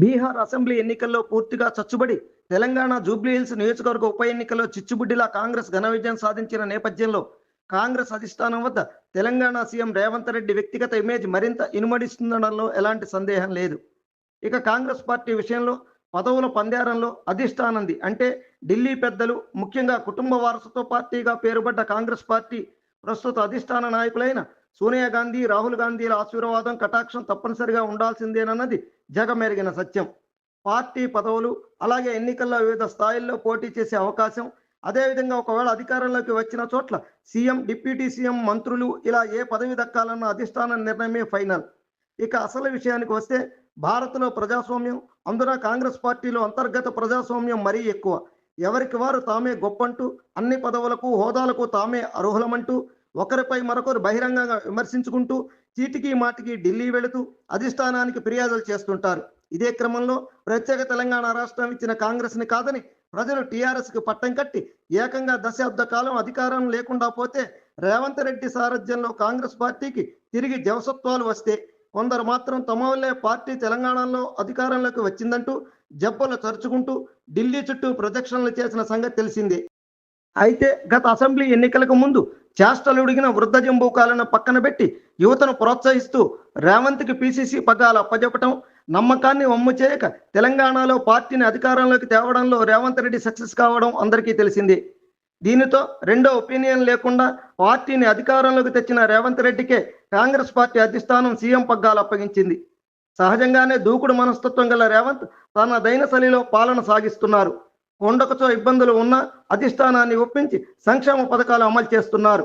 Bihar assembly ఎన్నికల్లో పూర్తిగా చచ్చుబడి తెలంగాణ జూబ్లీహిల్స్ నియోజకవర్గ ఉప ఎన్నికల్లో చిచ్చుబుడ్డిలా కాంగ్రెస్ ఘన విజయం సాధించిన నేపథ్యంలో కాంగ్రెస్ అధిష్టానం వద్ద తెలంగాణ సీఎం రేవంత్ రెడ్డి వ్యక్తిగత ఇమేజ్ మరింత ఇనుమడిస్తుండడంలో ఎలాంటి సందేహం లేదు. ఇక కాంగ్రెస్ పార్టీ విషయంలో పదవుల పందేరంలో అధిష్టానంది అంటే ఢిల్లీ పెద్దలు ముఖ్యంగా కుటుంబ వారసత్వ పార్టీగా పేరుపడ్డ కాంగ్రెస్ పార్టీ ప్రస్తుత అధిష్టాన నాయకులైన సోనియా గాంధీ రాహుల్ గాంధీల ఆశీర్వాదం కటాక్షం తప్పనిసరిగా ఉండాల్సిందేనన్నది జగమెరిగిన సత్యం. పార్టీ పదవులు అలాగే ఎన్నికల్లో వివిధ స్థాయిల్లో పోటీ చేసే అవకాశం అదేవిధంగా ఒకవేళ అధికారంలోకి వచ్చిన చోట్ల సీఎం డిప్యూటీ సీఎం మంత్రులు ఇలా ఏ పదవి దక్కాలన్న అధిష్టాన నిర్ణయమే ఫైనల్. ఇక అసలు విషయానికి వస్తే భారత్లో ప్రజాస్వామ్యం అందున కాంగ్రెస్ పార్టీలో అంతర్గత ప్రజాస్వామ్యం మరీ ఎక్కువ. ఎవరికి వారు తామే గొప్పంటూ అన్ని పదవులకు హోదాలకు తామే అర్హులమంటూ ఒకరిపై మరొకరు బహిరంగంగా విమర్శించుకుంటూ చీటికి మాటికి ఢిల్లీ వెళుతూ అధిష్టానానికి ఫిర్యాదులు చేస్తుంటారు. ఇదే క్రమంలో ప్రత్యేక తెలంగాణ రాష్ట్రం ఇచ్చిన కాంగ్రెస్ని కాదని ప్రజలు టీఆర్ఎస్కి పట్టం కట్టి ఏకంగా దశాబ్ద కాలం అధికారం లేకుండా పోతే రేవంత్ రెడ్డి సారథ్యంలో కాంగ్రెస్ పార్టీకి తిరిగి జవసత్వాలు వస్తే కొందరు మాత్రం తమ వల్లే పార్టీ తెలంగాణలో అధికారంలోకి వచ్చిందంటూ జబ్బలు తరుచుకుంటూ ఢిల్లీ చుట్టూ ప్రదక్షిణలు చేసిన సంగతి తెలిసిందే. అయితే గత అసెంబ్లీ ఎన్నికలకు ముందు చేష్టలుడిగిన వృద్ధ జంబూకాలను పక్కన పెట్టి యువతను ప్రోత్సహిస్తూ రేవంత్కి పిసిసి పగ్గాలు అప్పజెప్పటం నమ్మకాన్ని వమ్ము చేయక తెలంగాణలో పార్టీని అధికారంలోకి తేవడంలో రేవంత్ రెడ్డి సక్సెస్ కావడం అందరికీ తెలిసింది. దీనితో రెండో ఒపీనియన్ లేకుండా పార్టీని అధికారంలోకి తెచ్చిన రేవంత్ రెడ్డికే కాంగ్రెస్ పార్టీ అధిష్టానం సీఎం పగ్గాలు అప్పగించింది. సహజంగానే దూకుడు మనస్తత్వం గల రేవంత్ తన దైనశలిలో పాలన సాగిస్తున్నారు. కొండకచో ఇబ్బందులు ఉన్న అధిష్టానాన్ని ఒప్పించి సంక్షేమ పథకాలు అమలు చేస్తున్నారు.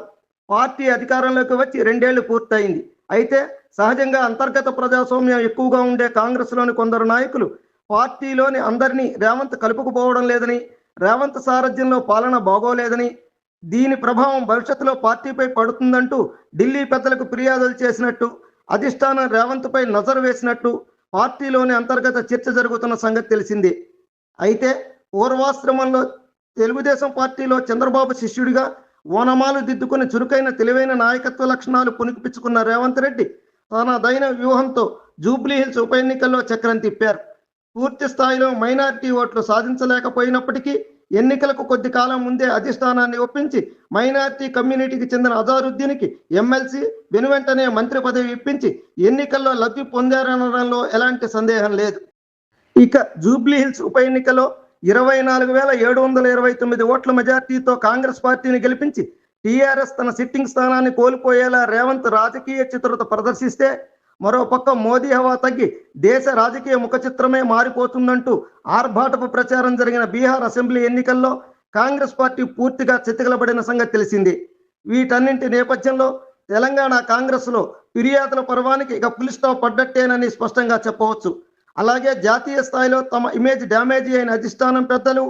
పార్టీ అధికారంలోకి వచ్చి రెండేళ్ళు పూర్తయింది. అయితే సహజంగా అంతర్గత ప్రజాస్వామ్యం ఎక్కువగా ఉండే కాంగ్రెస్లోని కొందరు నాయకులు పార్టీలోని అందరినీ రేవంత్ కలుపుకుపోవడం లేదని రేవంత్ సారథ్యంలో పాలన బాగోలేదని దీని ప్రభావం భవిష్యత్తులో పార్టీపై పడుతుందంటూ ఢిల్లీ పెద్దలకు ఫిర్యాదులు చేసినట్టు అధిష్టానం రేవంత్పై నజరు వేసినట్టు పార్టీలోని అంతర్గత చర్చ జరుగుతున్న సంగతి తెలిసిందే. అయితే పూర్వాశ్రమంలో తెలుగుదేశం పార్టీలో చంద్రబాబు శిష్యుడిగా ఓనమాలు దిద్దుకుని చురుకైన తెలివైన నాయకత్వ లక్షణాలు పునికిపించుకున్న రేవంత్ రెడ్డి తన దైన వ్యూహంతో జూబ్లీ హిల్స్ ఉప ఎన్నికల్లో చక్రం తిప్పారు. పూర్తి స్థాయిలో మైనారిటీ ఓట్లు సాధించలేకపోయినప్పటికీ ఎన్నికలకు కొద్ది కాలం ముందే అధిష్టానాన్ని ఒప్పించి మైనారిటీ కమ్యూనిటీకి చెందిన అజారుద్దీన్కి ఎమ్మెల్సీ వెనువెంటనే మంత్రి పదవి ఇప్పించి ఎన్నికల్లో లబ్ధి పొందారనడంలో ఎలాంటి సందేహం లేదు. ఇక జూబ్లీ హిల్స్ ఉప ఎన్నికలో ఇరవై నాలుగు వేల ఏడు వందల ఇరవై తొమ్మిది ఓట్ల మెజార్టీతో కాంగ్రెస్ పార్టీని గెలిపించి టీఆర్ఎస్ తన సిట్టింగ్ స్థానాన్ని కోల్పోయేలా రేవంత్ రాజకీయ చిత్రత ప్రదర్శిస్తే మరోపక్క మోదీ హవా తగ్గి దేశ రాజకీయ ముఖ చిత్రమే మారిపోతుందంటూ ఆర్భాటపు ప్రచారం జరిగిన బీహార్ అసెంబ్లీ ఎన్నికల్లో కాంగ్రెస్ పార్టీ పూర్తిగా చితకలబడిన సంగతి తెలిసింది. వీటన్నింటి నేపథ్యంలో తెలంగాణ కాంగ్రెస్లో ఫిర్యాదుల పర్వానికి ఇక పులి స్టాప్ పడ్డట్టేనని స్పష్టంగా చెప్పవచ్చు. అలాగే జాతీయ స్థాయిలో తమ ఇమేజ్ డ్యామేజ్ అయిన అధిష్టానం పెద్దలు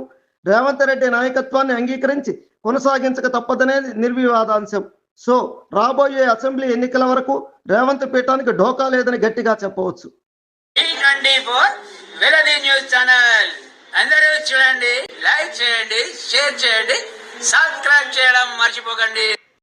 రేవంత్ రెడ్డి నాయకత్వాన్ని అంగీకరించి కొనసాగించక తప్పదనేది నిర్వివాదాంశం. సో రాబోయే అసెంబ్లీ ఎన్నికల వరకు రేవంత్ పీఠానికి ఢోకా లేదని గట్టిగా చెప్పవచ్చు. ఛానల్. అందరూ చూడండి లైక్ చేయండి షేర్ చేయండి సబ్స్క్రైబ్ చేయడం మర్చిపోకండి.